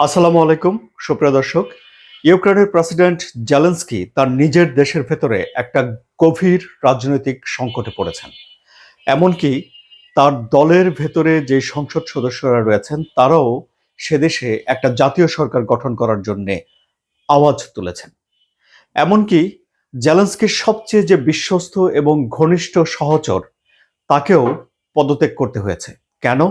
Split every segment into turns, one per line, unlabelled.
আসসালামু আলাইকুম, সুপ্রিয় দর্শক। ইউক্রেনের প্রেসিডেন্ট জেলেন্সকি তার নিজের দেশের ভেতরে একটা গভীর রাজনৈতিক সংকটে পড়েছেন। এমনকি তার দলের ভেতরে যে সংসদ সদস্যরা রয়েছেন, তারাও সে দেশে একটা জাতীয় সরকার গঠন করার জন্য আওয়াজ তুলেছেন। এমনকি জেলেন্সকির সবচেয়ে যে বিশ্বস্ত এবং ঘনিষ্ঠ সহচর, তাকেও পদত্যাগ করতে হয়েছে। কেন?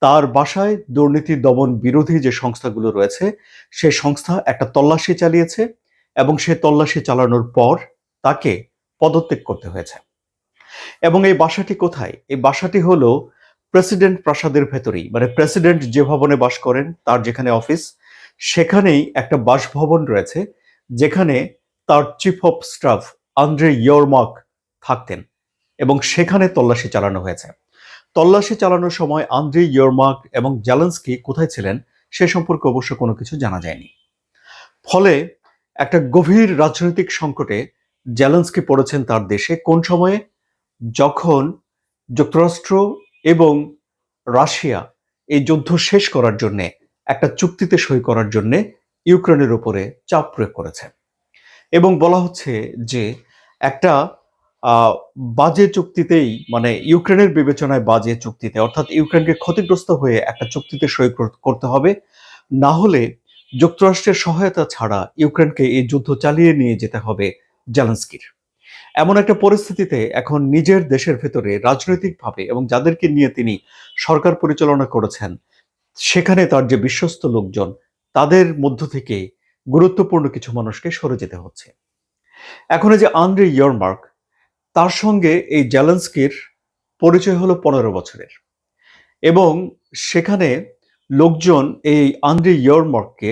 তার বাসায় দুর্নীতি দমন বিরোধী যে সংস্থাগুলো রয়েছে, সে সংস্থা একটা তল্লাশি চালিয়েছে এবং সে তল্লাশি চালানোর পর তাকে পদত্যাগ করতে হয়েছে। এবং এই বাসাটি কোথায়? এই বাসাটি হলো প্রেসিডেন্ট প্রাসাদের ভেতরেই। মানে প্রেসিডেন্ট যে ভবনে বাস করেন, তার যেখানে অফিস, সেখানেই একটা বাসভবন রয়েছে, যেখানে তার chief of staff Andriy Yermak থাকতেন এবং সেখানে তল্লাশি চালানো হয়েছে। তল্লাশি চালানোর সময় আন্দ্রে ইয়রমার্ক এবং জ্যালেন্সকি কোথায় ছিলেন সে সম্পর্কে অবশ্য কোনো কিছু জানা যায়নি। ফলে একটা গভীর রাজনৈতিক সংকটে জ্যালেন্সকি পড়েছেন তার দেশে কোন সময়ে? যখন যুক্তরাষ্ট্র এবং রাশিয়া এই যুদ্ধ শেষ করার জন্য, একটা চুক্তিতে সই করার জন্য ইউক্রেনের উপরে চাপ প্রয়োগ করেছে। এবং বলা হচ্ছে যে একটা বাজে চুক্তিতেই মানে ইউক্রেনের বিবেচনায় বাজে চুক্তিতে, অর্থাৎ ইউক্রেনকে ক্ষতিগ্রস্ত হয়ে একটা চুক্তিতে সই কর- করতে হবে, না হলে যুক্তরাষ্ট্রের সহায়তা ছাড়া ইউক্রেনকে এই যুদ্ধ চালিয়ে নিয়ে যেতে হবে জেলেন্সকির। এমন একটা পরিস্থিতিতে এখন নিজের দেশের ভেতরে রাজনৈতিকভাবে এবং যাদেরকে নিয়ে তিনি সরকার পরিচালনা করেছেন, সেখানে তার যে বিশ্বস্ত লোকজন, তাদের মধ্য থেকে গুরুত্বপূর্ণ কিছু মানুষকে সরে যেতে হচ্ছে। এখন যে আন্দ্রে ইয়রমার্ক তার সঙ্গে এই জ্যালেন্সকির পরিচয় হলো পনেরো বছরের। এবং সেখানে লোকজন এই আন্দ্রি ইয়রমার্ককে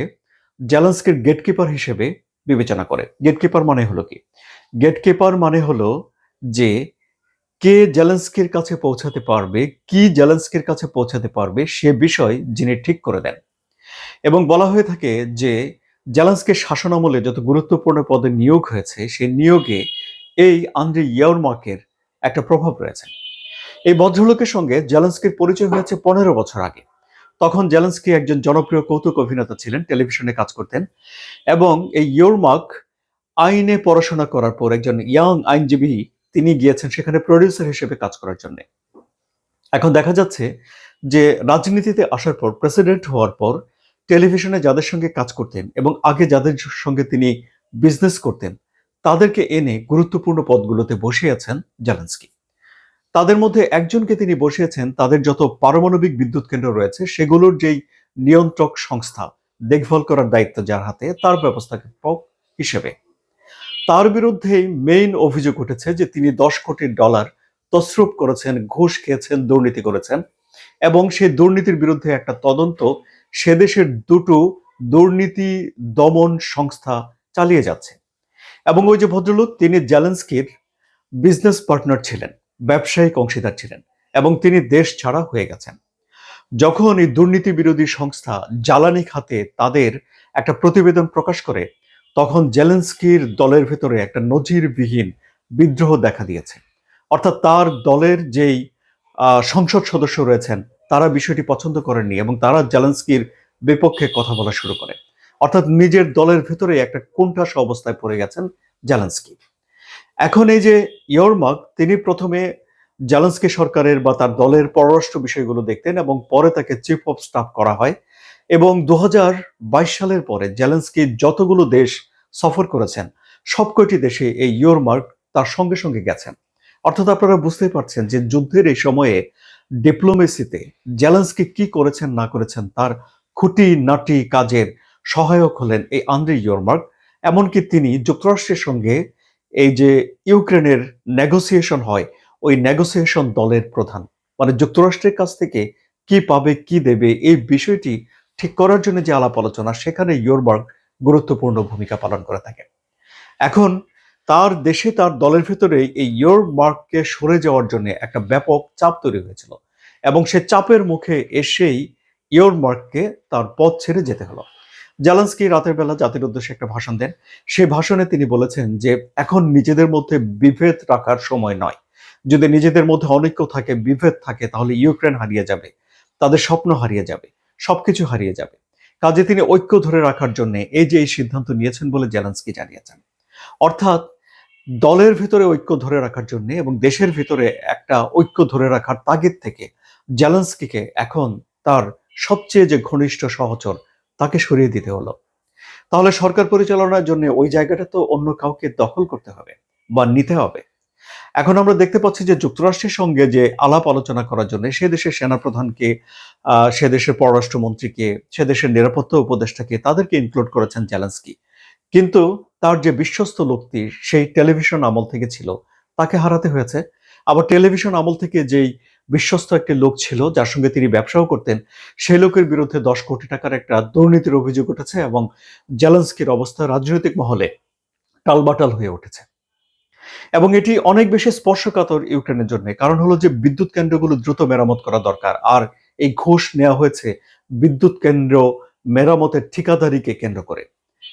জ্যালেন্সকির গেটকিপার হিসেবে বিবেচনা করে। গেটকিপার মানে হলো কি? গেটকিপার মানে হলো যে কে জেলেন্সকির কাছে পৌঁছাতে পারবে, কি জেলেন্সকির কাছে পৌঁছাতে পারবে সে বিষয় যিনি ঠিক করে দেন। এবং বলা হয়ে থাকে যে জেলেন্সকির শাসনামলে যত গুরুত্বপূর্ণ পদে নিয়োগ হয়েছে সেই নিয়োগে এই আন্দ্রে ইয়রমার্কের একটা প্রভাব রয়েছে। এই ভদ্রলোকের সঙ্গে জেলেন্সকির পরিচয় হয়েছে পনেরো বছর আগে। তখন জেলেন্সকি একজন জনপ্রিয় কৌতুক অভিনেতা ছিলেন, টেলিভিশনে কাজ করতেন এবং এই ইয়রমার্ক আইনে পড়াশোনা করার পর একজন ইয়াং আইনজীবী তিনি গিয়েছেন সেখানে প্রডিউসার হিসেবে কাজ করার জন্য। এখন দেখা যাচ্ছে যে রাজনীতিতে আসার পর প্রেসিডেন্ট হওয়ার পর টেলিভিশনে যাদের সঙ্গে কাজ করতেন এবং আগে যাদের সঙ্গে তিনি বিজনেস করতেন তাদেরকে এনে গুরুত্বপূর্ণ পদগুলোতে বসিয়েছেন জেলেন্সকি। তাদের মধ্যে একজনকে তিনি বসিয়েছেন, তাদের যত পারমাণবিক বিদ্যুৎ কেন্দ্র রয়েছে, সেগুলোর যেই নিয়ন্ত্রক সংস্থা দেখভাল করার দায়িত্ব যার হাতে, তার ব্যবস্থাপক হিসেবে। তার বিরুদ্ধে মেইন অভিযোগ উঠেছে যে তিনি দশ কোটি ডলার তসরুপ করেছেন, ঘুষ খেয়েছেন, দুর্নীতি করেছেন এবং সেই দুর্নীতির বিরুদ্ধে একটা তদন্ত সে দেশের দুটো দুর্নীতি দমন সংস্থা চালিয়ে যাচ্ছে। এবং ওই যে ভদ্রলোক, তিনি জ্যালেন্সকির বিজনেস পার্টনার ছিলেন, ব্যবসায়িক অংশীদার ছিলেন এবং তিনি দেশ ছাড়া হয়ে গেছেন। যখন এই দুর্নীতি বিরোধী সংস্থা জ্বালানি খাতে তাদের একটা প্রতিবেদন প্রকাশ করে, তখন জেলেন্সকির দলের ভেতরে একটা নজিরবিহীন বিদ্রোহ দেখা দিয়েছে। অর্থাৎ তার দলের যেই সংসদ সদস্য রয়েছেন, তারা বিষয়টি পছন্দ করেননি এবং তারা জেলেন্সকির বিপক্ষে কথা বলা শুরু করে। অর্থাৎ নিজের দলের ভেতরে একটা কোণঠাস অবস্থায় পড়ে গেছেন জেলেন্সকি। এখন এই যে ইয়রমার্ক তিনি প্রথমে জেলেন্সকি সরকারের বা তার দলের পররাষ্ট্র বিষয়গুলো দেখতেন এবং পরে তাকে চিফ অফ স্টাফ করা হয় এবং দু হাজার বাইশ সালের পরে জেলেন্সকি যতগুলো দেশ সফর করেছেন সবকটি দেশে এই ইয়রমার্ক তার সঙ্গে সঙ্গে গেছেন। অর্থাৎ আপনারা বুঝতেই পারছেন যে যুদ্ধের এই সময়ে ডিপ্লোমেসিতে জেলেন্সকি কি করেছেন, না করেছেন তার খুঁটি নাটি কাজের সহায়ক হলেন এই আন্দ্রে ইয়রমার্ক, এমনকি তিনি যুক্তরাষ্ট্রের সঙ্গে এই যে ইউক্রেনের নেগোসিয়েশন হয়, ওই নেগোসিয়েশন দলের প্রধান। মানে যুক্তরাষ্ট্রের কাছ থেকে কি পাবে, কি দেবে, এই বিষয়টি ঠিক করার জন্য যে আলাপ আলোচনা, সেখানে ইয়োরবার্গ গুরুত্বপূর্ণ ভূমিকা পালন করে থাকে এখন তার দেশে তার দলের ভেতরে এই ইয়োরমার্ককে সরে যাওয়ার জন্য একটা ব্যাপক চাপ তৈরি হয়েছিল এবং সে চাপের মুখে এসেই ইয়োরমার্ককে তার পথ ছেড়ে যেতে হলো। জালান্সকি রাতের বেলা জাতির উদ্দেশ্যে একটা ভাষণ দেন। সেই ভাষণে তিনি বলেছেন যে, এখন নিজেদের মধ্যে বিভেদ রাখার সময় নয়। যদি নিজেদের মধ্যে অনৈক্য থাকে, বিভেদ থাকে, তাহলে ইউক্রেন হারিয়ে যাবে। তাদের স্বপ্ন হারিয়ে যাবে। সবকিছু হারিয়ে যাবে। কাজে তিনি ঐক্য ধরে রাখার জন্য এই যে এই সিদ্ধান্ত নিয়েছেন বলে জেলেন্সকি জানিয়েছেন। অর্থাৎ দলের ভিতরে ঐক্য ধরে রাখার জন্য এবং দেশের ভিতরে একটা ঐক্য ধরে রাখার তাগিদ থেকে জেলেন্সকিকে এখন তার সবচেয়ে যে ঘনিষ্ঠ সহচর তাকে সরিয়ে দিতে হলো। তাহলে সরকার পরিচালনার জন্য ওই জায়গাটা তো অন্য কাউকে দখল করতে হবে বা নিতে হবে। এখন আমরা দেখতে পাচ্ছি যে যুক্তরাষ্ট্রের সঙ্গে যে আলাপ আলোচনা করার জন্য সে দেশের সেনাপ্রধানকে সে দেশের পররাষ্ট্রমন্ত্রীকে, সে দেশের নিরাপত্তা উপদেষ্টাকে তাদেরকে ইনক্লুড করেছেন জেলেন্সকি কিন্তু তার যে বিশ্বস্ত লোকটি, সেই টেলিভিশন আমল থেকে ছিল, তাকে হারাতে হয়েছে। আবার টেলিভিশন আমল থেকে যেই বিশ্বস্ত একটি লোক ছিল, যার সঙ্গে তিনি ব্যবসাও করতেন। সেই লোকের বিরুদ্ধে দশ কোটি টাকার একটা দুর্নীতির অভিযোগ উঠেছে এবং জেলেন্সকির অবস্থা রাজনৈতিক মহলে টালবাটাল হয়ে উঠেছে। এবং এটি অনেক বেশি স্পর্শকাতর ইউক্রেনের জন্য। কারণ হলো যে বিদ্যুৎ কেন্দ্রগুলো দ্রুত মেরামত করা দরকার। আর এই ঘোষ নেওয়া হয়েছে বিদ্যুৎ কেন্দ্র মেরামতের ঠিকাদারিকে কেন্দ্র করে।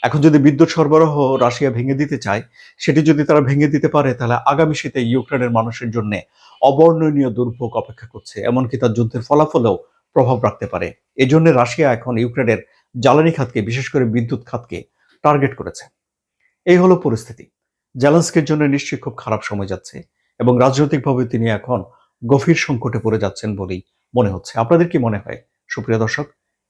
এখন যদি বিদ্যুৎ সরবরাহ রাশিয়া ভেঙে দিতে চায়, সেটি যদি তারা ভেঙে দিতে পারে, তাহলে আগামী শীতে ইউক্রেনের মানুষের জন্য অবর্ণনীয় দুর্ভোগ অপেক্ষা করছে। এমনকি তার যুদ্ধের ফলাফলেও প্রভাব রাখতে পারে। এই জন্য রাশিয়া এখন ইউক্রেনের জ্বালানি খাতকে, বিশেষ করে বিদ্যুৎ খাতকে, টার্গেট করেছে। এই হলো পরিস্থিতি। জেলেন্সকের জন্য নিশ্চয়ই খুব খারাপ সময় যাচ্ছে এবং রাজনৈতিকভাবে তিনি এখন গভীর সংকটে পড়ে যাচ্ছেন বলেই মনে হচ্ছে। আপনাদের কি মনে হয়? সুপ্রিয় দর্শক